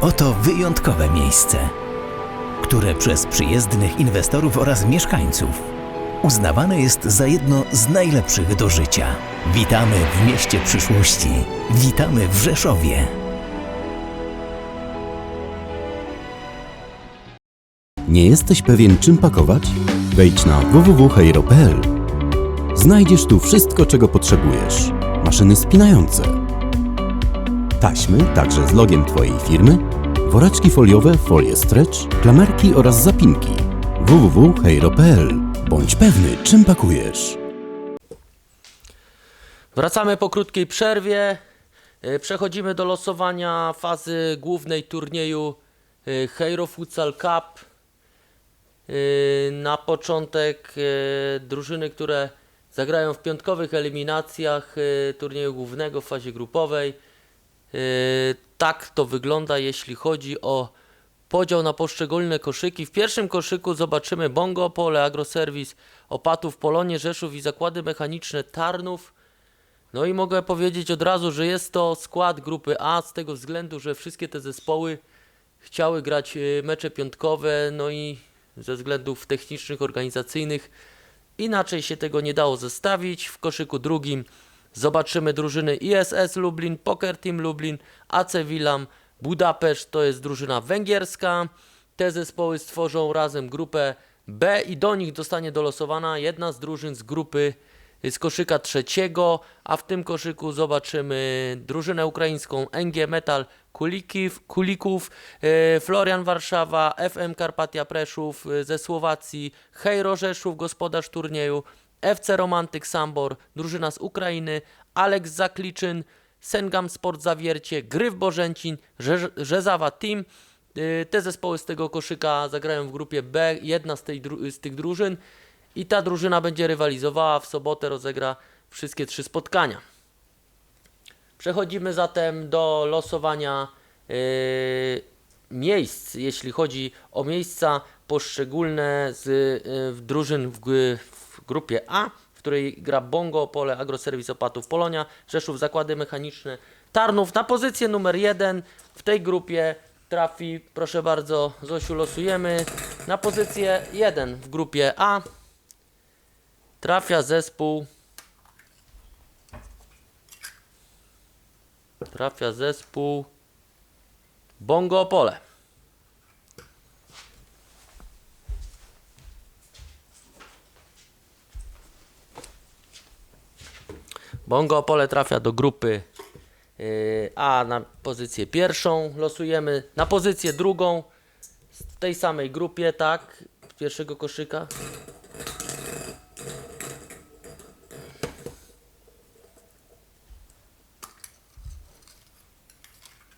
Oto wyjątkowe miejsce, które przez przyjezdnych inwestorów oraz mieszkańców uznawane jest za jedno z najlepszych do życia. Witamy w mieście przyszłości. Witamy w Rzeszowie. Nie jesteś pewien czym pakować? Wejdź na www.heiro.pl. Znajdziesz tu wszystko, czego potrzebujesz. Maszyny spinające, taśmy, także z logiem Twojej firmy, woreczki foliowe, folie stretch, klamerki oraz zapinki. www.heiro.pl. Bądź pewny, czym pakujesz. Wracamy po krótkiej przerwie. E, Przechodzimy do losowania fazy głównej turnieju e, Hero Futsal Cup. E, Na początek drużyny, które zagrają w piątkowych eliminacjach turnieju głównego w fazie grupowej. E, Tak to wygląda, jeśli chodzi o podział na poszczególne koszyki. W pierwszym koszyku zobaczymy Bongo, Pole, Agroserwis, Opatów, Polonie, Rzeszów i Zakłady Mechaniczne Tarnów. No i mogę powiedzieć od razu, że jest to skład grupy A z tego względu, że wszystkie te zespoły chciały grać y, mecze piątkowe, no i ze względów technicznych, organizacyjnych inaczej się tego nie dało zestawić. W koszyku drugim zobaczymy drużyny ISS Lublin, Poker Team Lublin, AC Wilam, Budapeszt to jest drużyna węgierska. Te zespoły stworzą razem grupę B i do nich zostanie dolosowana jedna z drużyn z grupy z koszyka trzeciego, a w tym koszyku zobaczymy drużynę ukraińską NG Metal Kulików, e, Florian Warszawa, FM Karpatia Preszów e, ze Słowacji, Hejro Rzeszów, gospodarz turnieju, FC Romantyk Sambor, drużyna z Ukrainy, Alex Zakliczyn, Sengam Sport Zawiercie, Gryf Bożęcin, Rze- Rzezawa Team. Y, Te zespoły z tego koszyka zagrają w grupie B, jedna z, tej, z tych drużyn i ta drużyna będzie rywalizowała. W sobotę rozegra wszystkie trzy spotkania. Przechodzimy zatem do losowania yy, miejsc, jeśli chodzi o miejsca poszczególne z yy, drużyn w, w grupie A, w której gra Bongo, Pole, Agroserwis Opatów, Polonia, Rzeszów, Zakłady Mechaniczne, Tarnów. Na pozycję numer jeden w tej grupie trafi, proszę bardzo, Zosiu, losujemy. Na pozycję 1 w grupie A trafia zespół trafia zespół Bongo Opole. Bongo Opole trafia do grupy yy, A na pozycję pierwszą. Losujemy na pozycję drugą w tej samej grupie, tak? Pierwszego koszyka.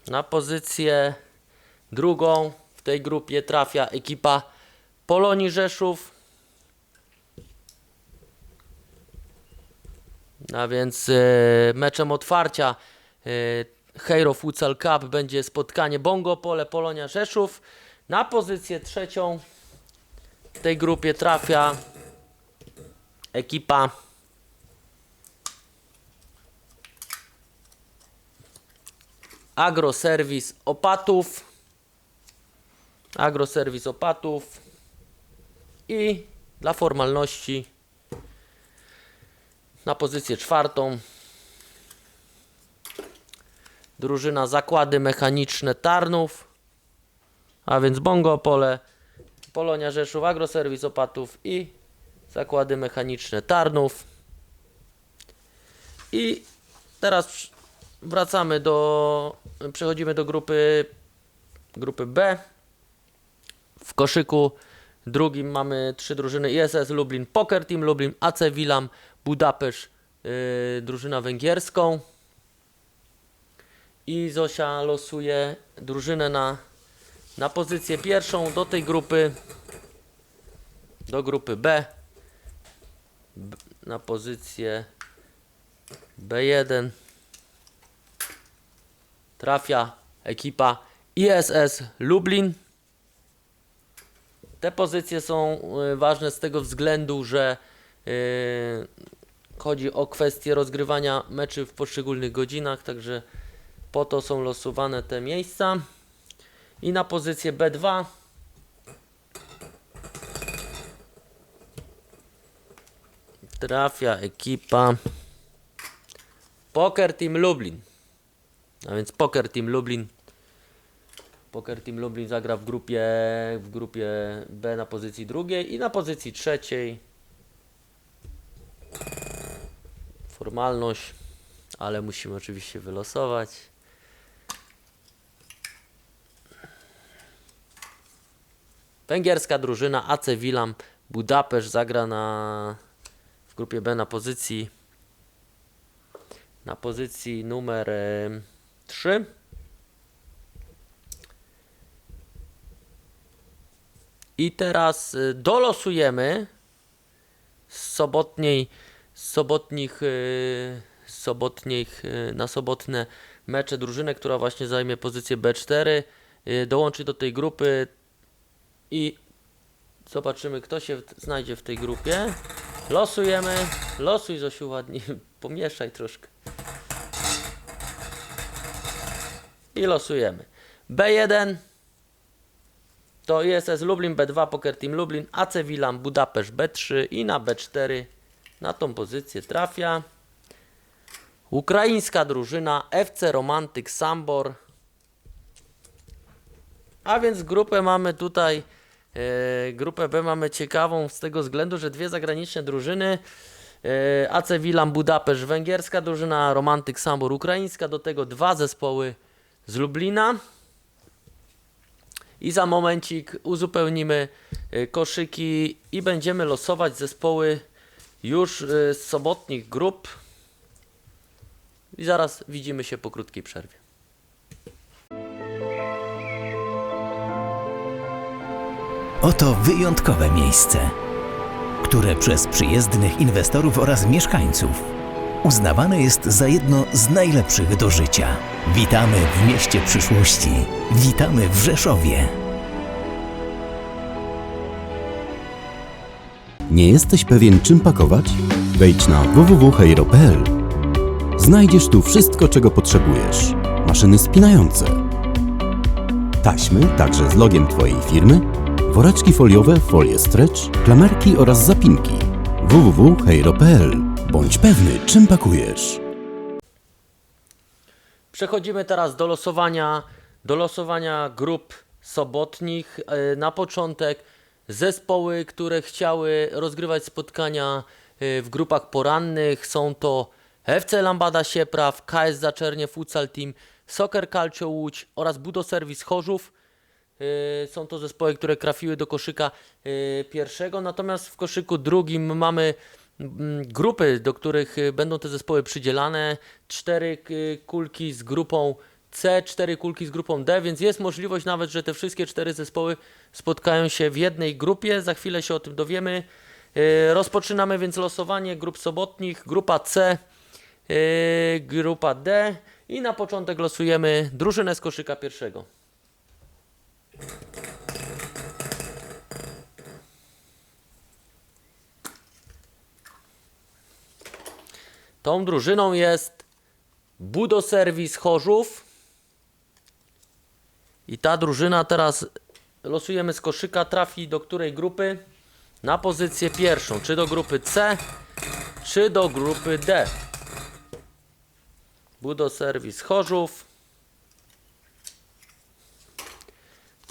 Na pozycję drugą w tej grupie trafia ekipa Polonii Rzeszów. A więc e, meczem otwarcia e, Hero Futsal Cup będzie spotkanie Bongo Pole Polonia Rzeszów. Na pozycję trzecią w tej grupie trafia ekipa Agroserwis Opatów. Agroserwis Opatów. I dla formalności na pozycję czwartą drużyna Zakłady Mechaniczne Tarnów. A więc Bongo Pole, Polonia Rzeszów, Agroserwis Opatów i Zakłady Mechaniczne Tarnów. I teraz wracamy do. Przechodzimy do grupy, grupy B. W koszyku drugim mamy trzy drużyny ISS Lublin, Poker Team Lublin, AC Wilam, Budapeszt, yy, drużyna węgierską. I Zosia losuje drużynę na, na pozycję pierwszą do tej grupy, do grupy B. B na pozycję B1 trafia ekipa ISS Lublin. Te pozycje są y, ważne z tego względu, że chodzi o kwestię rozgrywania meczy w poszczególnych godzinach, także po to są losowane te miejsca. I na pozycję B2 trafia ekipa Poker Team Lublin. A więc Poker Team Lublin. Poker Team Lublin zagra w grupie, w grupie B na pozycji drugiej i na pozycji trzeciej. Formalność, ale musimy oczywiście wylosować. Węgierska drużyna AC Wilam Budapeszt zagra na, w grupie B na pozycji na pozycji numer 3. I teraz y, dolosujemy z sobotniej, sobotnich, y, sobotnich y, na sobotne mecze drużynę, która właśnie zajmie pozycję B4, y, dołączy do tej grupy i zobaczymy, kto się znajdzie w tej grupie. Losujemy. Losuj, Zosiu, ładnie. Pomieszaj troszkę. I losujemy. B1 to ISS Lublin, B2 Poker Team Lublin, AC Wilam, Budapeszt B3 i na B4 na tą pozycję trafia ukraińska drużyna FC Romantyk Sambor. A więc grupę mamy tutaj, e, grupę B mamy ciekawą z tego względu, że dwie zagraniczne drużyny, e, AC Wilam Budapeszt, węgierska drużyna, Romantyk Sambor ukraińska, do tego dwa zespoły z Lublina. I za momencik uzupełnimy e, koszyki i będziemy losować zespoły już e, z sobotnich grup. I zaraz widzimy się po krótkiej przerwie. Oto wyjątkowe miejsce, które przez przyjezdnych inwestorów oraz mieszkańców uznawane jest za jedno z najlepszych do życia. Witamy w mieście przyszłości. Witamy w Rzeszowie. Nie jesteś pewien czym pakować? Wejdź na www.heiro.pl. Znajdziesz tu wszystko czego potrzebujesz. Maszyny spinające, taśmy także z logiem Twojej firmy, woreczki foliowe, folie stretch, klamerki oraz zapinki. www.heiro.pl. Bądź pewny czym pakujesz. Przechodzimy teraz do losowania, do losowania grup sobotnich. E, Na początek zespoły, które chciały rozgrywać spotkania e, w grupach porannych. Są to FC Lambada Siepraw, KS Zaczernie Futsal Team, Soccer Calcio Łódź oraz Budoserwis Chorzów. E, Są to zespoły, które trafiły do koszyka e, pierwszego, natomiast w koszyku drugim mamy mm, grupy, do których będą te zespoły przydzielane. Cztery kulki z grupą C, cztery kulki z grupą D, więc jest możliwość nawet, że te wszystkie cztery zespoły spotkają się w jednej grupie. Za chwilę się o tym dowiemy. E, Rozpoczynamy więc losowanie grup sobotnich. Grupa C, e, grupa D i na początek losujemy drużynę z koszyka pierwszego. Tą drużyną jest Budoserwis Chorzów. I ta drużyna teraz losujemy z koszyka, trafi do której grupy? Na pozycję pierwszą, czy do grupy C, czy do grupy D. Budoserwis Chorzów.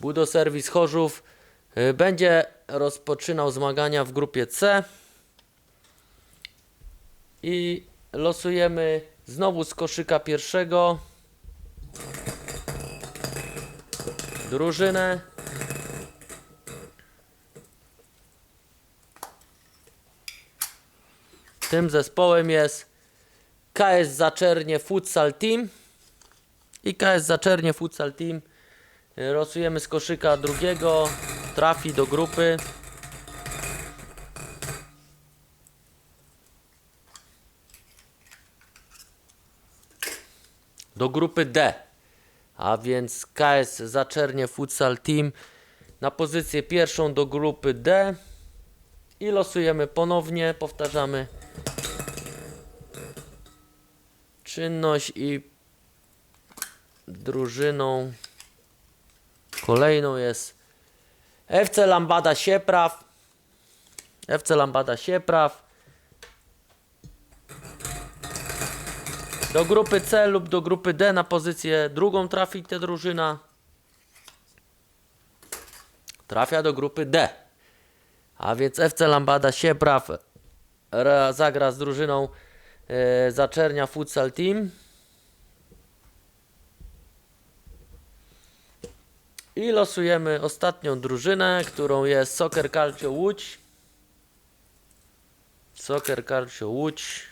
Budoserwis Chorzów y, będzie rozpoczynał zmagania w grupie C. I losujemy znowu z koszyka pierwszego drużynę. Tym zespołem jest KS Zaczernie Futsal Team i KS Zaczernie Futsal Team y, losujemy z koszyka drugiego trafi do grupy do grupy D. A więc KS Zaczernie Futsal Team na pozycję pierwszą do grupy D. I losujemy ponownie, powtarzamy czynność i drużyną Kolejną jest FC Lambada Siepraw. FC Lambada Siepraw. Do grupy C lub do grupy D na pozycję drugą trafi ta drużyna. Trafia do grupy D. A więc FC Lambada Siepraw ra- zagra z drużyną e, Zaczernia Futsal Team. I losujemy ostatnią drużynę, którą jest Soccer Calcio Łódź. Soccer Calcio Łódź.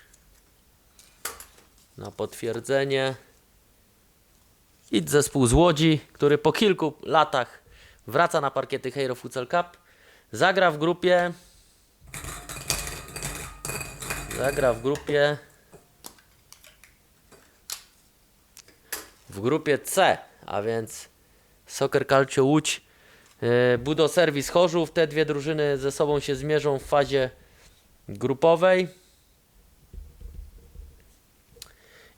Na potwierdzenie. I zespół z Łodzi, który po kilku latach wraca na parkiety Hero Futsal Cup. Zagra w grupie. Zagra w grupie. W grupie C, a więc Soccer Calcio Łódź, yy, Budo Serwis Chorzów. Te dwie drużyny ze sobą się zmierzą w fazie grupowej.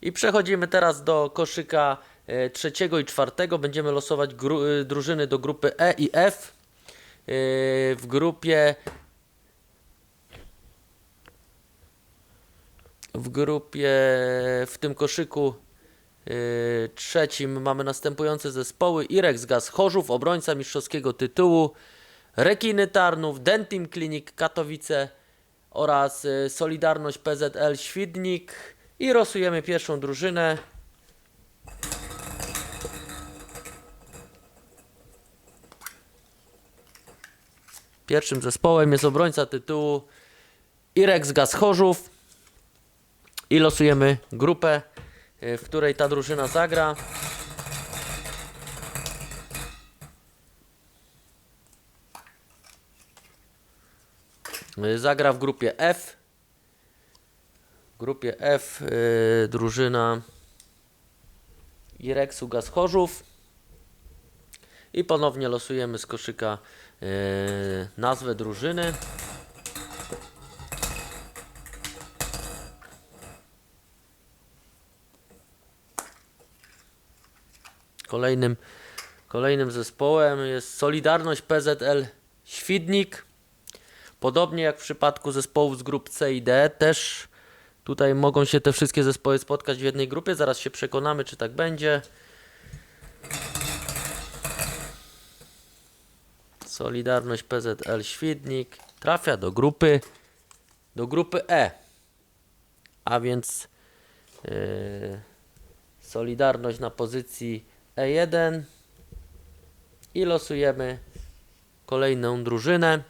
I przechodzimy teraz do koszyka e, trzeciego i czwartego. Będziemy losować e, drużyny do grupy E i F. E, W grupie w grupie w tym koszyku trzecim mamy następujące zespoły Irex Gaz Chorzów, obrońca mistrzowskiego tytułu, Rekiny Tarnów, Dentim Klinik Katowice oraz Solidarność PZL Świdnik i losujemy pierwszą drużynę. Pierwszym zespołem jest obrońca tytułu Irex Gaz Chorzów i losujemy grupę, e, w której ta drużyna zagra. E, Zagra w grupie F. Grupie F y, drużyna Irexu Gaz Chorzów. I ponownie losujemy z koszyka y, nazwę drużyny. Kolejnym, kolejnym zespołem jest Solidarność PZL Świdnik. Podobnie jak w przypadku zespołów z grup C i D, też tutaj mogą się te wszystkie zespoły spotkać w jednej grupie. Zaraz się przekonamy, czy tak będzie. Solidarność PZL Świdnik trafia do grupy do grupy E. A więc yy, Solidarność na pozycji E1 i losujemy kolejną drużynę.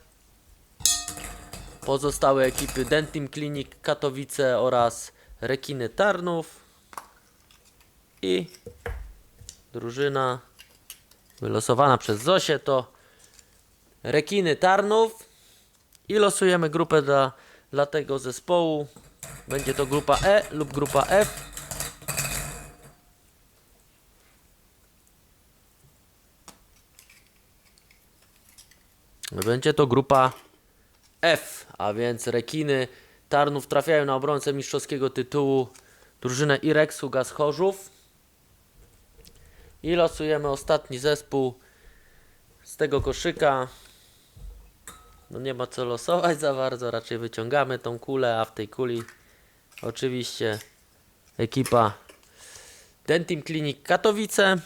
Pozostałe ekipy Dentim Clinic Katowice oraz Rekiny Tarnów i drużyna wylosowana przez Zosię to Rekiny Tarnów i losujemy grupę dla, dla tego zespołu. Będzie to grupa E lub grupa F. Będzie to grupa F, a więc rekiny Tarnów trafiają na obrońcę mistrzowskiego tytułu drużynę Irexu Gaz Chorzów. I losujemy ostatni zespół z tego koszyka. No nie ma co losować za bardzo, raczej wyciągamy tą kulę, a w tej kuli oczywiście ekipa Dentim Clinic Katowice.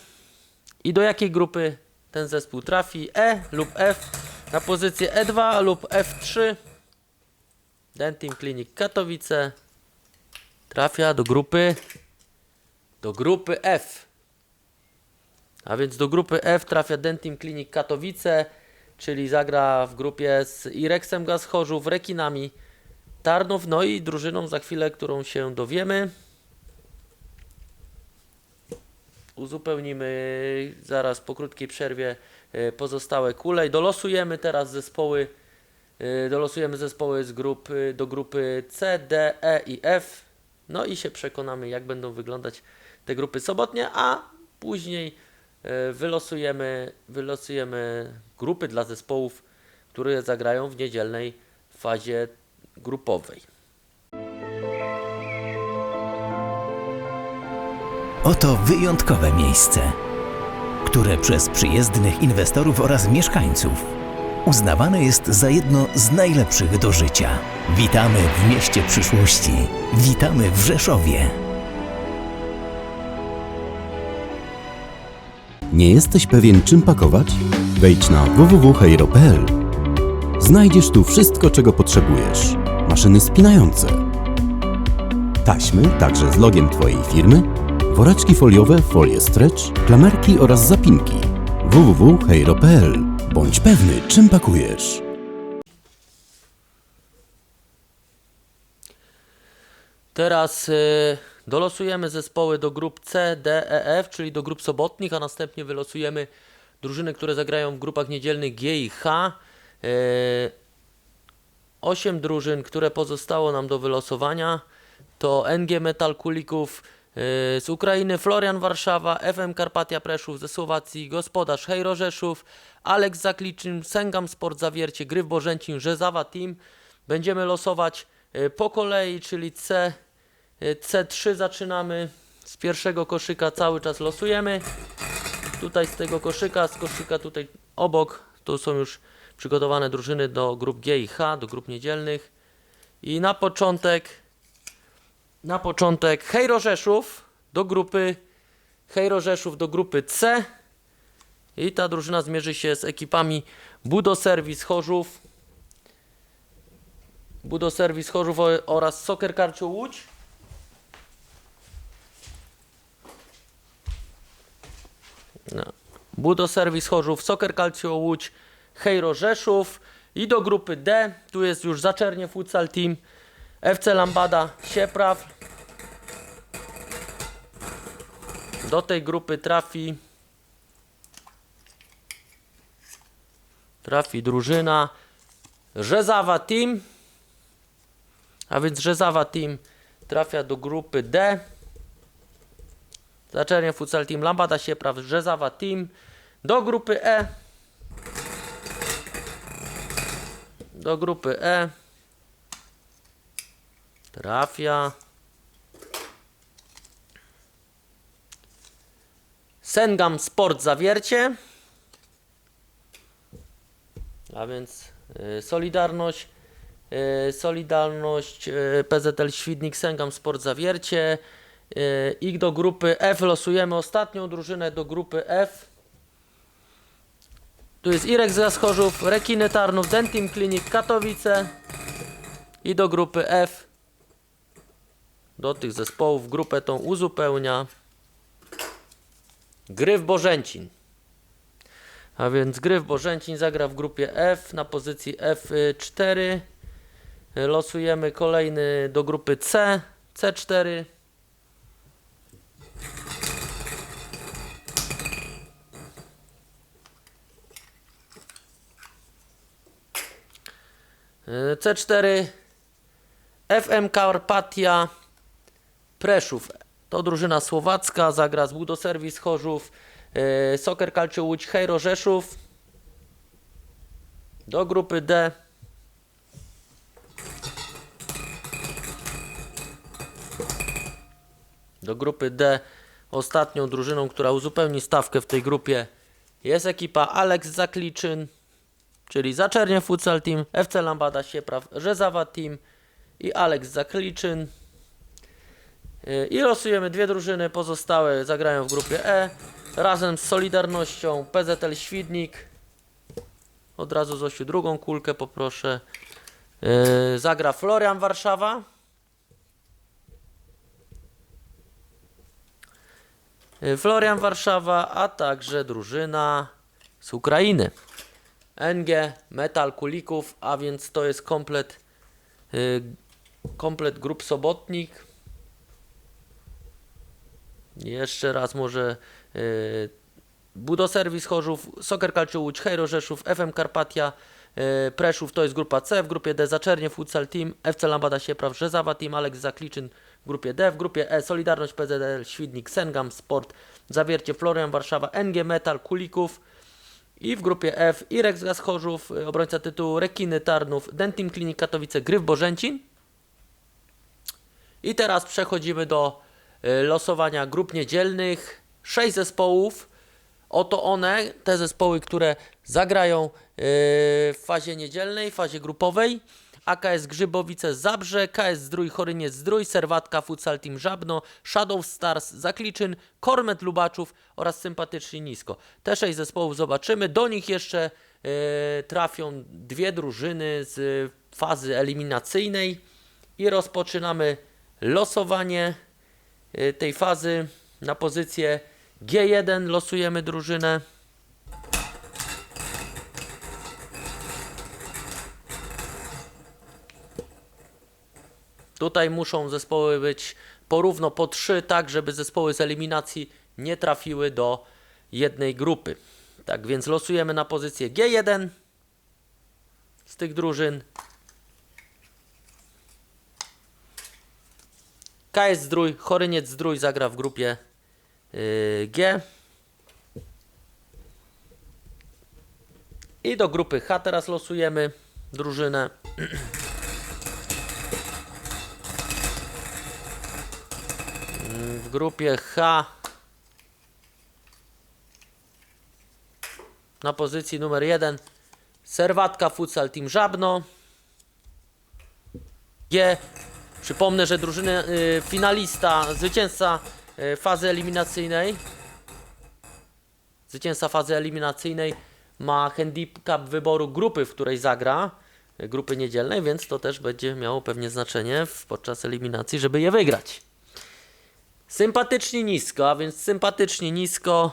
I do jakiej grupy ten zespół trafi? E lub F na pozycję E2 lub F3. Dentim Clinic Katowice trafia do grupy do grupy F. A więc do grupy F trafia Dentim Clinic Katowice, czyli zagra w grupie z Irexem Gaz Chorzów, Rekinami Tarnów, no i drużyną za chwilę, którą się dowiemy. Uzupełnimy zaraz po krótkiej przerwie e, pozostałe kule i dolosujemy teraz zespoły e, dolosujemy zespoły z grup e, do grupy C, D, E i F. No i się przekonamy jak będą wyglądać te grupy sobotnie, a później wylosujemy wylosujemy grupy dla zespołów, które zagrają w niedzielnej fazie grupowej. Oto wyjątkowe miejsce, które przez przyjezdnych inwestorów oraz mieszkańców uznawane jest za jedno z najlepszych do życia. Witamy w mieście przyszłości. Witamy w Rzeszowie. Nie jesteś pewien czym pakować? Wejdź na www.hejro.pl. Znajdziesz tu wszystko czego potrzebujesz. Maszyny spinające, taśmy także z logiem Twojej firmy, woreczki foliowe, folie stretch, klamerki oraz zapinki. www.hejro.pl. Bądź pewny czym pakujesz. Teraz y, dolosujemy zespoły do grup C, D, E, F, czyli do grup sobotnich, a następnie wylosujemy drużyny, które zagrają w grupach niedzielnych G i H. Y, Osiem drużyn, które pozostało nam do wylosowania to NG Metal Kulików z Ukrainy, Florian Warszawa, FM Karpatia Preszów ze Słowacji, Gospodarz Hejro Rzeszów, Aleks Zakliczyn, Sengam Sport Zawiercie, Gryf Bożęcin, Rzezawa Team. Będziemy losować y, po kolei, czyli C, y, C3 zaczynamy z pierwszego koszyka, cały czas losujemy. Tutaj z tego koszyka, z koszyka tutaj obok, tu są już przygotowane drużyny do grup G i H, do grup niedzielnych. I na początek, na początek Hejro Rzeszów do grupy Hejro Rzeszów do grupy C. I ta drużyna zmierzy się z ekipami Budoserwis Chorzów, Budoserwis Chorzów oraz Soccer Karcio Łódź. No. Budoserwis Chorzów, Soccer Calcio Łódź, Hejro Rzeszów i do grupy D, tu jest już Zaczernie Futsal Team, FC Lambada Siepraw. Do tej grupy trafi trafi drużyna Rzezawa Team, a więc Rzezawa Team trafia do grupy D. Zaczernie Futsal Team Lambada Siepraw, Rzezawa Team do grupy E. Do grupy E trafia Sengam Sport Zawiercie. A więc y, Solidarność, y, Solidarność, y, PZL Świdnik, Sengam Sport Zawiercie. I do grupy F losujemy ostatnią drużynę do grupy F. Tu jest Irek z Jaschorzów, Rekiny Tarnów, Dentim Klinik Katowice. I do grupy F. Do tych zespołów grupę tą uzupełnia Gryf Bożęcin. A więc Gryf Bożęcin zagra w grupie F na pozycji F4. Losujemy kolejny do grupy C, C4. Y, C4 FM Karpatia Preszów. To drużyna słowacka, zagra z Budoserwis Chorzów, yy, Soccer Calcio Łódź, Hejro Rzeszów. Do grupy D. Do grupy D ostatnią drużyną, która uzupełni stawkę w tej grupie jest ekipa Alex Zakliczyn, czyli Zaczernie Futsal Team, FC Lambada Siepraw, Rzezawa Team i Alex Zakliczyn. I losujemy dwie drużyny, pozostałe zagrają w grupie E razem z Solidarnością PZL Świdnik. Od razu Zosiu drugą kulkę poproszę. Yy, zagra Florian Warszawa. Yy, Florian Warszawa, a także drużyna z Ukrainy. NG Metal Kulików, a więc to jest komplet yy, komplet grup sobotnik. Jeszcze raz może yy, Budoserwis Chorzów, Soccer Calcio Łódź, Hejro Rzeszów, FM Karpatia, yy, Preszów to jest grupa C, w grupie D Zaczernie Futsal Team, FC Lambada Siepraw, Rzezawa Team, Aleks Zakliczyn w grupie D, w grupie E Solidarność PZL, Świdnik, Sengam Sport, Zawiercie Florian Warszawa, NG Metal Kulików i w grupie F Irek z Chorzów, yy, obrońca tytułu Rekiny Tarnów, Dentim Klinik Katowice, Gryf Bożęcin. I teraz przechodzimy do y, losowania grup niedzielnych. Sześć zespołów Oto one, te zespoły, które zagrają yy, w fazie niedzielnej, fazie grupowej. AKS Grzybowice Zabrze, KS Zdrój Choryniec Zdrój, Serwatka Futsal Team Żabno, Shadow Stars Zakliczyn, Kormet Lubaczów oraz Sympatycznie Nisko. Te sześć zespołów zobaczymy. Do nich jeszcze yy, trafią dwie drużyny z fazy eliminacyjnej i rozpoczynamy losowanie y, tej fazy na pozycję G1 losujemy drużynę. Tutaj muszą zespoły być porówno po trzy, tak żeby zespoły z eliminacji nie trafiły do jednej grupy. Tak więc losujemy na pozycję G1 z tych drużyn. KS Zdrój, Choryniec Zdrój zagra w grupie yy, G. I do grupy H teraz losujemy drużynę. W grupie H na pozycji numer 1 Serwatka Futsal Team Żabno. G. Przypomnę, że drużyny y, finalista, zwycięzca y, fazy eliminacyjnej. Zwycięzca fazy eliminacyjnej ma handicap wyboru grupy, w której zagra. y, Grupy niedzielnej, więc to też będzie miało pewnie znaczenie podczas eliminacji, żeby je wygrać. Sympatycznie nisko, a więc sympatycznie nisko.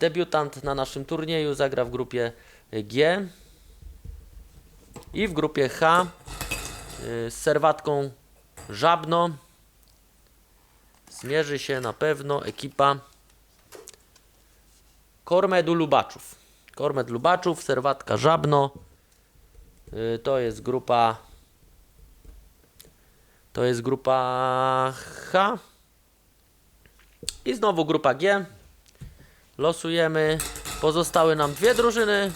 debiutant na naszym turnieju zagra w grupie G. I w grupie H z serwatką Żabno zmierzy się na pewno ekipa Kormedu Lubaczów. Kormed Lubaczów, serwatka Żabno. Y, To jest grupa to jest grupa H. I znowu grupa G. Losujemy. Pozostały nam dwie drużyny.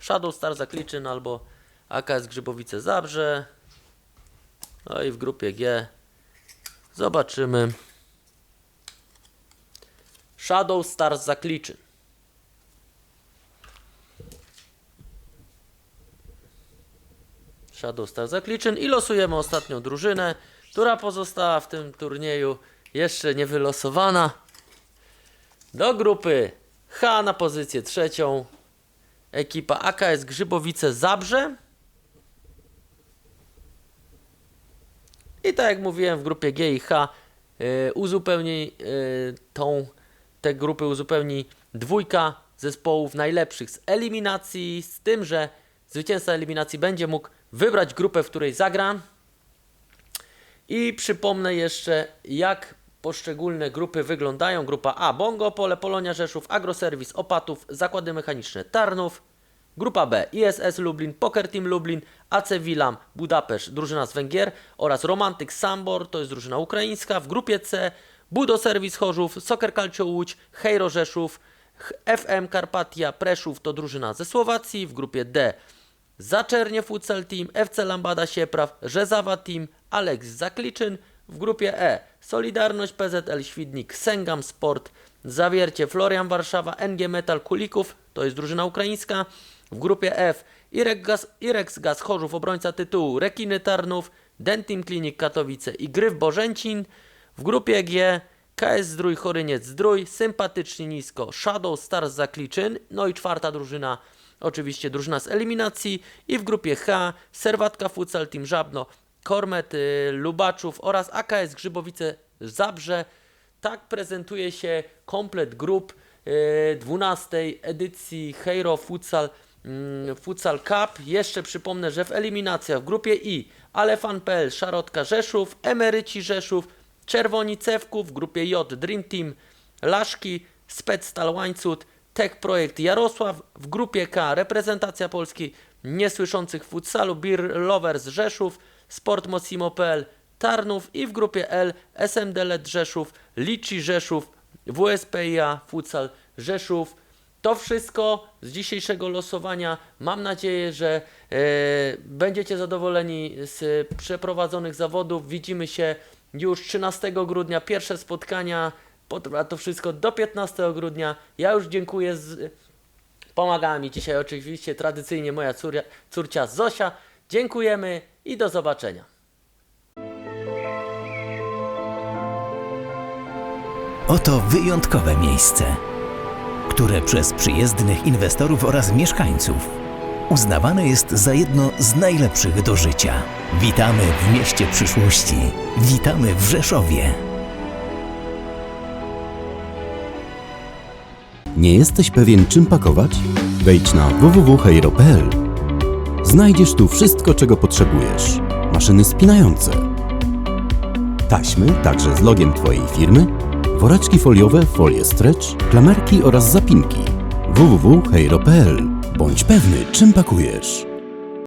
Shadow Star Zakliczyn albo AKS Grzybowice Zabrze. No i w grupie G zobaczymy Shadow Stars Zakliczyn. Shadow Stars Zakliczyn i losujemy ostatnią drużynę, która pozostała w tym turnieju jeszcze nie wylosowana. Do grupy H na pozycję trzecią ekipa AKS Grzybowice Zabrze. I tak jak mówiłem w grupie G i H y, uzupełni y, tą te grupy uzupełni dwójka zespołów najlepszych z eliminacji, z tym, że zwycięzca eliminacji będzie mógł wybrać grupę, w której zagra. I przypomnę jeszcze, jak poszczególne grupy wyglądają. Grupa A Bongo, Pole, Polonia Rzeszów, Agroserwis, Opatów, Zakłady Mechaniczne Tarnów. Grupa B ISS Lublin, Poker Team Lublin, AC Wilam, Budapeszt, drużyna z Węgier oraz Romantyk Sambor, to jest drużyna ukraińska. W grupie C Budo Serwis Chorzów, Soccer Calcio Łódź, Hejro Rzeszów, FM Karpatia Preszów to drużyna ze Słowacji. W grupie D Zaczernie Futsal Team, FC Lambada Siepraw, Rzezawa Team, Alex Zakliczyn. W grupie E Solidarność PZL Świdnik, Sengam Sport, Zawiercie Florian Warszawa, NG Metal Kulików, to jest drużyna ukraińska. W grupie F Irek Gaz, Irex Gaz Chorzów, obrońca tytułu, Rekiny Tarnów, Dentim Klinik Katowice i Gryf Bożęcin. W grupie G KS Zdrój Choryniec Zdrój, sympatycznie nisko Shadow Stars Zakliczyn, no i czwarta drużyna, oczywiście drużyna z eliminacji i w grupie H Serwatka Futsal Team Żabno, Kormet y, Lubaczów oraz AKS Grzybowice Zabrze. Tak prezentuje się komplet grup y, 12 edycji Hero Futsal, Futsal Cup. Jeszcze przypomnę, że w eliminacjach w grupie I Alefan.pl, Szarotka Rzeszów, Emeryci Rzeszów, Czerwoni w grupie J Dream Team, Laszki, Spectal Łańcut, Tech Projekt Jarosław, w grupie K reprezentacja Polski niesłyszących futsalu Beer Lovers Rzeszów, Sport Mosimo.pl Tarnów i w grupie L SMD LED Rzeszów, Liczy Rzeszów, WSPIA Futsal Rzeszów. To wszystko z dzisiejszego losowania. Mam nadzieję, że e, będziecie zadowoleni z przeprowadzonych zawodów. Widzimy się już 13 grudnia. Pierwsze spotkania Potrwa to wszystko do 15 grudnia. Ja już dziękuję. Z... Pomagała mi dzisiaj oczywiście tradycyjnie moja cória, córcia Zosia. Dziękujemy i do zobaczenia. Oto wyjątkowe miejsce, które przez przyjezdnych inwestorów oraz mieszkańców uznawane jest za jedno z najlepszych do życia. Witamy w mieście przyszłości. Witamy w Rzeszowie. Nie jesteś pewien czym pakować? Wejdź na www.heiro.pl. Znajdziesz tu wszystko czego potrzebujesz. Maszyny spinające, taśmy także z logiem Twojej firmy, woreczki foliowe, folie stretch, klamerki oraz zapinki. www.heiro.pl. Bądź pewny czym pakujesz.